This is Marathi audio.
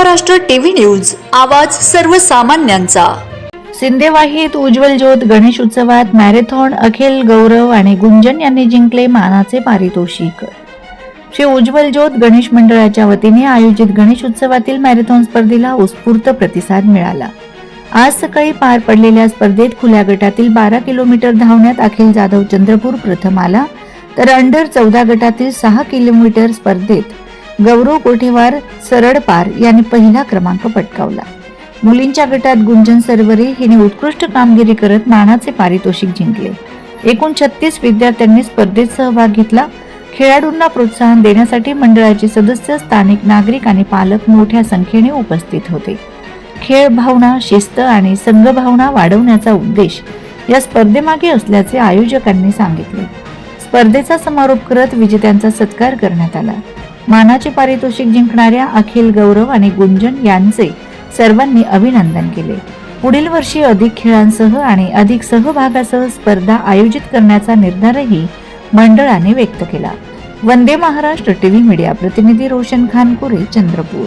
महाराष्ट्र टीव्ही न्यूज आवाज सर्वसामान्यांचा. सिंधेवाहीत उज्ज्वल ज्योत गणेश उत्सवात मॅरेथॉन अखिल गौरव आणि गुंजन यांनी जिंकले मानाचे पारितोषिक. श्री उज्ज्वल ज्योत गणेश मंडळाच्या वतीने आयोजित गणेश उत्सवातील मॅरेथॉन स्पर्धेला उत्स्फूर्त प्रतिसाद मिळाला. आज सकाळी पार पडलेल्या स्पर्धेत खुल्या गटातील बारा किलोमीटर धावण्यात अखिल जाधव चंद्रपूर प्रथम आला तर अंडर चौदा गटातील सहा किलोमीटर स्पर्धेत गौरव कोठेवार सरळ पार यांनी पहिला क्रमांक पटकावला. मुलींच्या गटात गुंजन सरवरे हिने उत्कृष्ट कामगिरी करत मानाचे पारितोषिक जिंकले. एकूण छत्तीस विद्यार्थ्यांनी स्पर्धेत सहभाग घेतला. खेळाडूंना प्रोत्साहन देण्यासाठी मंडळाचे सदस्य स्थानिक नागरिक आणि पालक मोठ्या संख्येने उपस्थित होते. खेळ भावना शिस्त आणि संघभावना वाढवण्याचा उद्देश या स्पर्धेमागे असल्याचे आयोजकांनी सांगितले. स्पर्धेचा समारोप करत विजेत्यांचा सत्कार करण्यात आला. मानाचे पारितोषिक जिंकणाऱ्या अखिल गौरव आणि गुंजन यांचे सर्वांनी अभिनंदन केले. पुढील वर्षी अधिक खेळांसह आणि अधिक सहभागासह स्पर्धा आयोजित करण्याचा निर्धारही मंडळाने व्यक्त केला. वंदे महाराष्ट्र टीव्ही मीडिया प्रतिनिधी रोशन खानपुरे चंद्रपूर.